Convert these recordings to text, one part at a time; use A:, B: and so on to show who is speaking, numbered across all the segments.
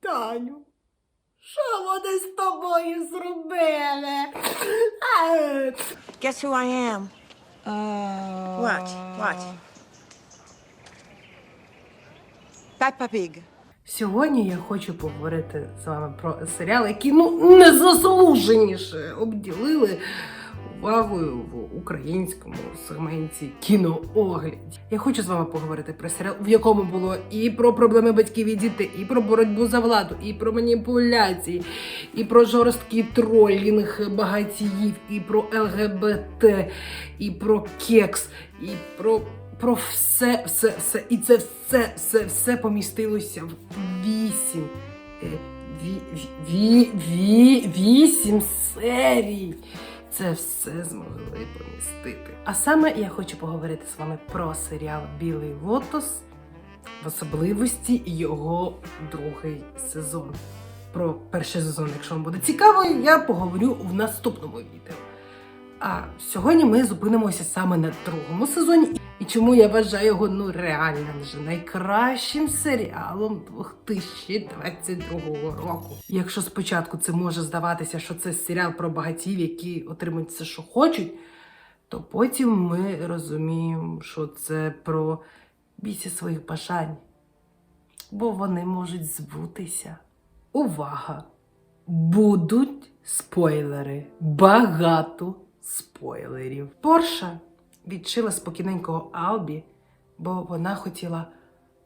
A: Таню, що вони з тобою зробили?
B: Guess who I am? Watch, watch. Peppa Pig.
A: Сьогодні я хочу поговорити з вами про серіал, який ну незаслуженіше обділили увагою в українському сегменті кіноогляд. Я хочу з вами поговорити про серіал, в якому було і про проблеми батьків і дітей, і про боротьбу за владу, і про маніпуляції, і про жорсткий тролінг багатіїв, і про ЛГБТ, і про кекс, і про про все, все, все. І це все, все, все помістилося в вісім. е, Ві, ві, ві, вісім серій. Це все змогли помістити. А саме я хочу поговорити з вами про серіал Білий Лотос, в особливості його другий сезон. Про перший сезон, якщо вам буде цікаво, я поговорю в наступному відео. А сьогодні ми зупинимося саме на другому сезоні. І чому я вважаю його ну реально вже найкращим серіалом 2022 року. Якщо спочатку це може здаватися, що це серіал про багатів, які отримують все, що хочуть, то потім ми розуміємо, що це про бійся своїх бажань, бо вони можуть збутися. Увага! Будуть спойлери. Багато спойлерів. Порша відшила спокійненького Албі, бо вона хотіла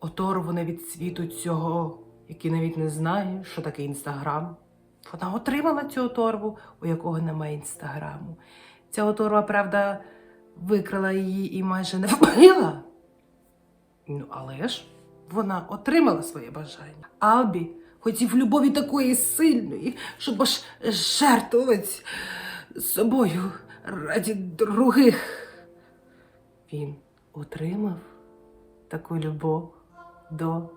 A: оторване від світу цього, який навіть не знає, що таке інстаграм. Вона отримала цю оторву, у якого немає інстаграму. Ця оторва, правда, викрала її і майже не вбила. Ну, але ж вона отримала своє бажання. Албі хотів любові такої сильної, щоб аж жертвувати собою раді других. Він отримав таку любов до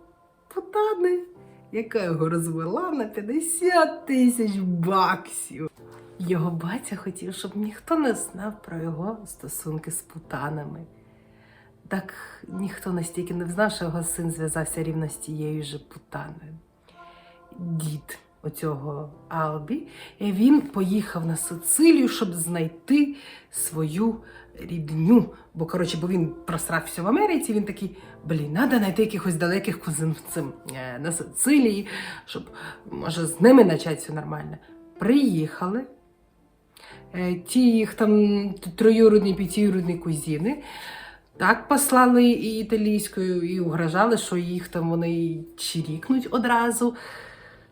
A: путани, яка його розвела на 50 тисяч баксів. Його батя хотів, щоб ніхто не знав про його стосунки з путанами. Так ніхто настільки не знав, що його син зв'язався рівно з тією же путаною. Дід оцього Албі, і він поїхав на Сицилію, щоб знайти свою рідню. Бо, коротше, бо він просрався в Америці, він такий, блін, треба знайти якихось далеких кузин в цим, е, на Сицилії, щоб, може, з ними почати все нормально. Приїхали. Е, Ті їх там троюродні, п'ятиюродні кузіни. Так послали і італійською, і угрожали, що їх там вони чирікнуть одразу.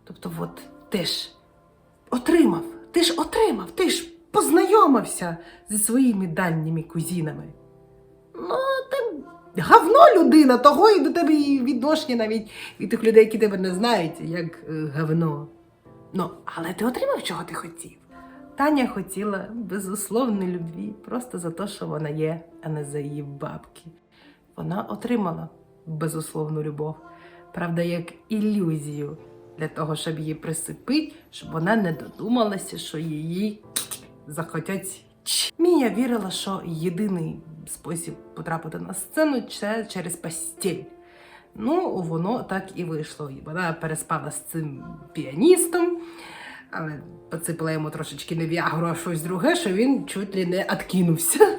A: Тобто, от ти ж отримав, ти ж отримав, ти ж познайомився зі своїми дальніми кузінами. Ну, ти говно людина, того і до тебе і відношення навіть від тих людей, які тебе не знають, як е, говно. Ну, але ти отримав, чого ти хотів. Таня хотіла безусловної любві просто за те, що вона є, а не за її бабки. Вона отримала безусловну любов, правда, як ілюзію для того, щоб її присипити, щоб вона не додумалася, що її захотять. Мія вірила, що єдиний спосіб потрапити на сцену це через постіль. Ну, воно так і вийшло. Вона переспала з цим піаністом, але поципала йому трошечки не віагру, а щось друге, що він чуть ли не откинувся.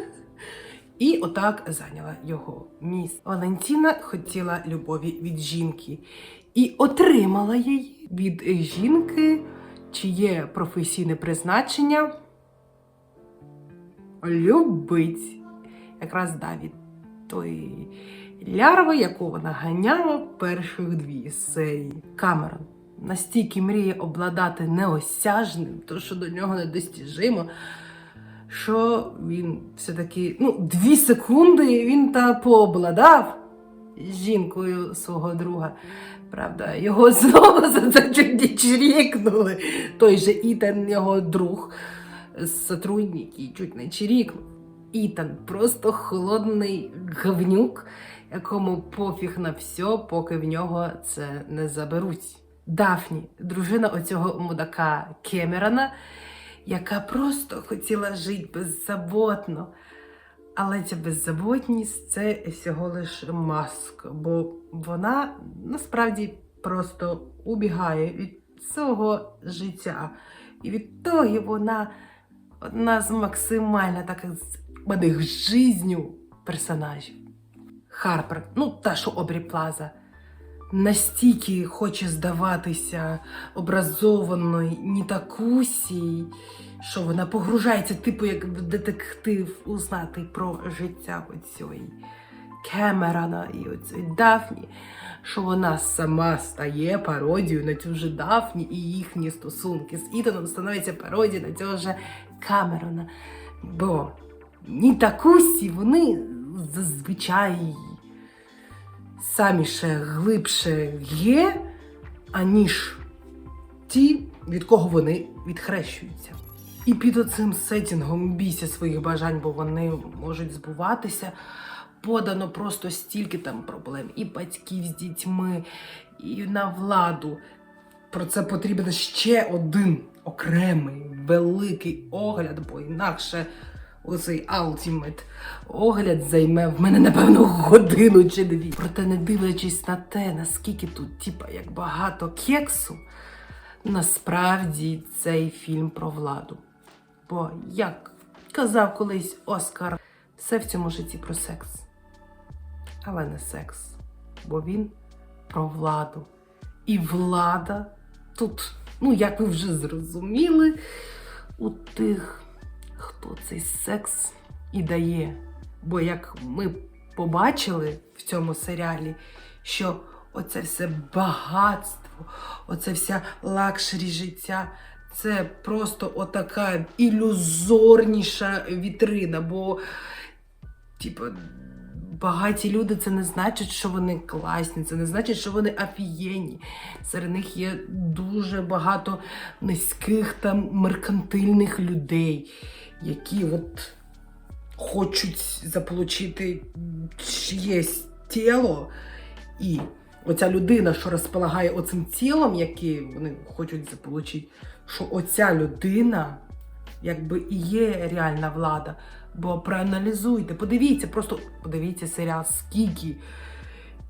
A: І отак зайняла його місце. Валентіна хотіла любові від жінки і отримала її від жінки, чиє професійне призначення любить. Якраз да, від тої лярви, яку вона ганяла перших дві серії. Камерон настільки мріє обладати неосяжним, то що до нього недостіжимо, що він все-таки ну, дві секунди він та пообладав з жінкою свого друга. Правда, його знову за це чуть чирікнули. Той же Ітан, його друг, сотрудник, і чуть не чирікнув. Ітан просто холодний говнюк, якому пофіг на все, поки в нього це не заберуть. Дафні, дружина оцього мудака Кемерона, яка просто хотіла жити беззаботно. Але ця беззаботність це всього лиш маск, бо вона насправді просто убігає від цього життя. І відтоді вона одна з максимально таких збаних жизнью персонажів. Харпер, ну та що Обрі Плаза, настільки хоче здаватися образованою Нітакусі, що вона погружається, типу, як детектив, узнати про життя оцієї Кемерона і оцієї Дафні, що вона сама стає пародією на цю же Дафні і їхні стосунки з Ітаном становиться пародією на цього же Камерона. Бо Нітакусі, вони зазвичай самі ще глибше є, аніж ті, від кого вони відхрещуються. І під оцим сетінгом бійся своїх бажань, бо вони можуть збуватися. Подано просто стільки там проблем і батьків з дітьми, і на владу. Про це потрібен ще один окремий великий огляд, бо інакше оцей ultimate огляд займе в мене, напевно, годину чи дві. Проте, не дивлячись на те, наскільки тут, типа, як багато кексу, насправді цей фільм про владу. Бо, як казав колись Оскар, все в цьому житті про секс. Але не секс, бо він про владу. І влада тут, ну як ви вже зрозуміли, у тих, хто цей секс і дає. Бо як ми побачили в цьому серіалі, що оце все багатство, оце вся лакшері життя, це просто отака ілюзорніша вітрина. Бо, типу, багаті люди це не значить, що вони класні, це не значить, що вони афієнні. Серед них є дуже багато низьких там меркантильних людей, які от хочуть заполучити чиєсь тіло. І оця людина, що розполагає оцим тілом, яке вони хочуть заполучити, що оця людина якби і є реальна влада. Бо проаналізуйте, подивіться, просто подивіться серіал, скільки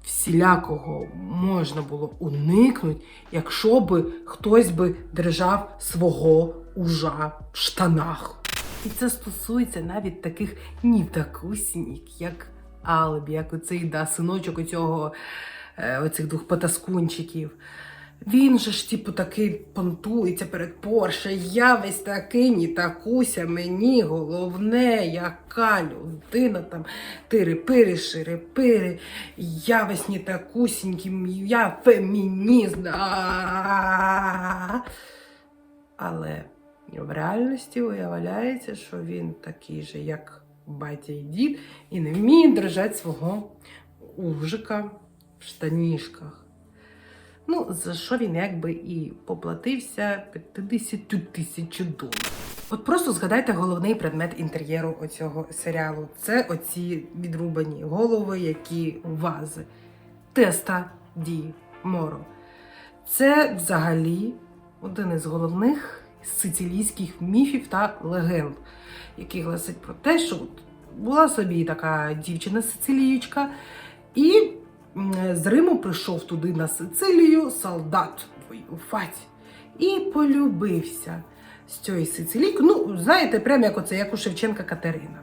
A: всілякого можна було уникнути, якщо би хтось би держав свого ужа в штанах. І це стосується навіть таких нітакусінік, як Албі, як оцей да, синочок оцього, е, оцих двох потаскунчиків. Він же ж, типу, такий понтується перед Порше. Я весь такий, ні такуся, мені головне, яка людина там тири-пири, шири-пири, я весь не такусінький, я фемініст. А-а-а. Але в реальності виявляється, що він такий же, як батя і дід, і не вміє держати свого ужика в штанішках. Ну, за що він якби і поплатився 50 тисяч доларів. От просто згадайте головний предмет інтер'єру оцього серіалу. Це оці відрубані голови, які вази. Теста Ді Моро. Це взагалі один із головних сицилійських міфів та легенд, який гласить про те, що була собі така дівчина-сицилієчка, і з Риму прийшов туди на Сицилію солдат воювати і полюбився з цією Сицилійкою. Ну, знаєте, прямо як оце, як у Шевченка Катерина.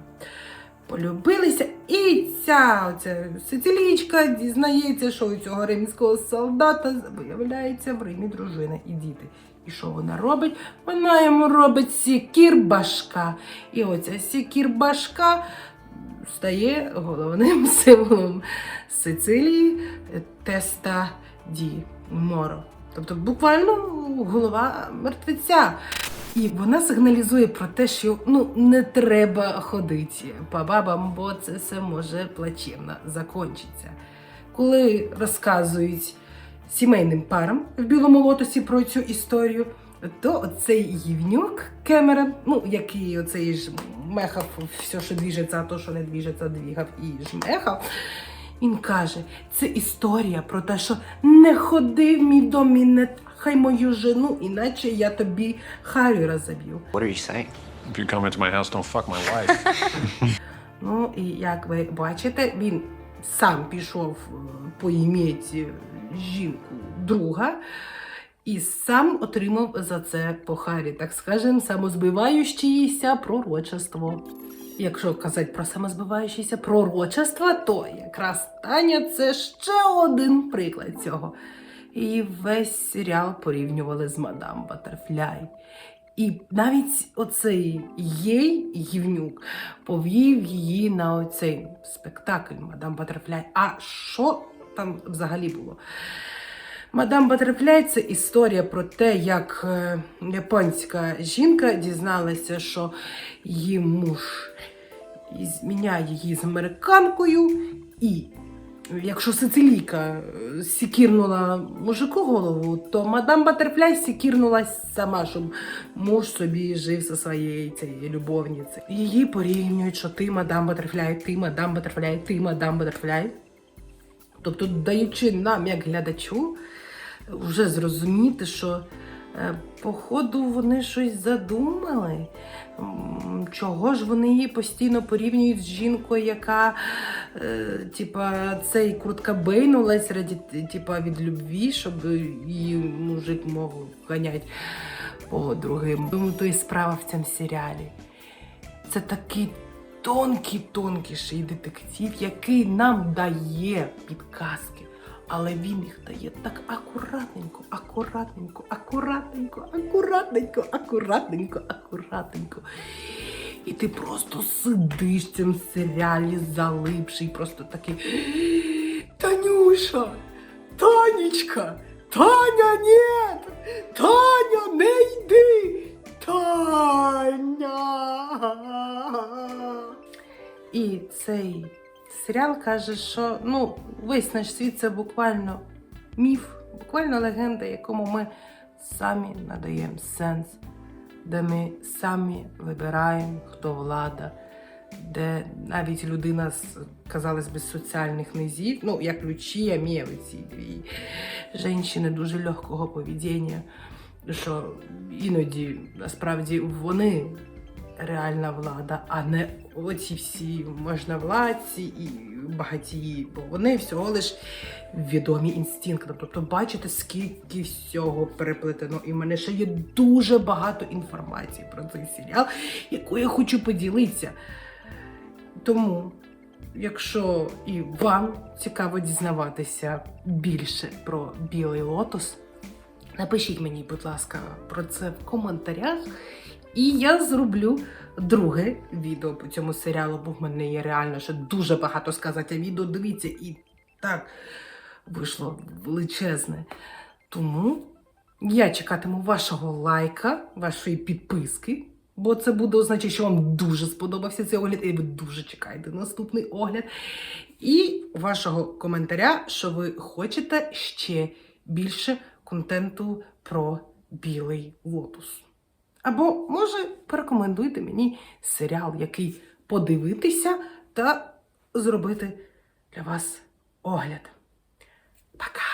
A: Полюбилися, і ця оця сицилійчка дізнається, що у цього римського солдата виявляється в Римі дружина і діти. І що вона робить? Вона йому робить сікір-башка. І оця сікір-башка стає головним символом Сицилії теста ді моро. Тобто буквально голова мертвеця. І вона сигналізує про те, що ну не треба ходити по бабам, бо це все може плачевно закінчитися. Коли розказують сімейним парам в білому лотосі про цю історію, то оцей гівнюк Кемерон, ну який оцей ж мехав все, що двіжеться, а то, що не двіжеться, двігав і жмехав. Він каже, це історія про те, що не ходи в мій дом і не хай мою жену, іначе я тобі харю розоб'ю.
C: What are you saying?
D: If you come into my house, don't fuck my wife.
A: Ну і як ви бачите, він сам пішов е, поїметь жінку друга і сам отримав за це по харі, так скажем, самозбиваючеся пророчество. Якщо казати про самозбиваючеся пророчество, то якраз Таня це ще один приклад цього. І весь серіал порівнювали з мадам Батерфляй. І навіть оцей їй гівнюк повів її на оцей спектакль Мадам Батерфляй. А що там взагалі було? Мадам Батерфляй це історія про те, як е, японська жінка дізналася, що її муж зміняє її з американкою, і якщо сицилійка е, сікірнула мужику голову, то мадам Батерфляй сікірнула сама, щоб муж собі жив зі своєю цією любовницею. Її порівнюють, що ти мадам Батерфляй, ти мадам Батерфляй, ти мадам Батерфляй. Тобто, даючи нам, як глядачу, вже зрозуміти, що е, походу вони щось задумали. Чого ж вони її постійно порівнюють з жінкою, яка е, типа цей крутка бейнулась раді типа від любві, щоб її мужик мог ганяти по другим. Думаю, то і справа в цьому серіалі. Це такий тонкий, тонкіший детектив, який нам дає підказки, але він їх дає так акуратненько, акуратненько, акуратненько, акуратненько, акуратненько, акуратненько. І ти просто сидиш в цьому серіалі залипший, просто такий. Танюша! Танечка! Таня, ні! Таня, не йди! Таня! І цей серіал каже, що ну, весь наш світ це буквально міф, буквально легенда, якому ми самі надаємо сенс, де ми самі вибираємо, хто влада, де навіть людина з, казалось би, соціальних низів, ну, як Лючія Мія, ці дві жінки дуже легкого поведіння, що іноді насправді вони реальна влада, а не оці всі можновладці і багатії, бо вони всього лиш відомі інстинктом. Тобто, бачите, скільки всього переплетено. І в мене ще є дуже багато інформації про цей серіал, яку я хочу поділитися. Тому, якщо і вам цікаво дізнаватися більше про білий лотос, напишіть мені, будь ласка, про це в коментарях. І я зроблю друге відео по цьому серіалу, бо в мене є реально ще дуже багато сказати. А відео дивіться, і так вийшло величезне. Тому я чекатиму вашого лайка, вашої підписки, бо це буде означати, що вам дуже сподобався цей огляд, і ви дуже чекаєте наступний огляд. І вашого коментаря, що ви хочете ще більше контенту про білий лотос. Або, може, порекомендуйте мені серіал, який подивитися та зробити для вас огляд. Пока!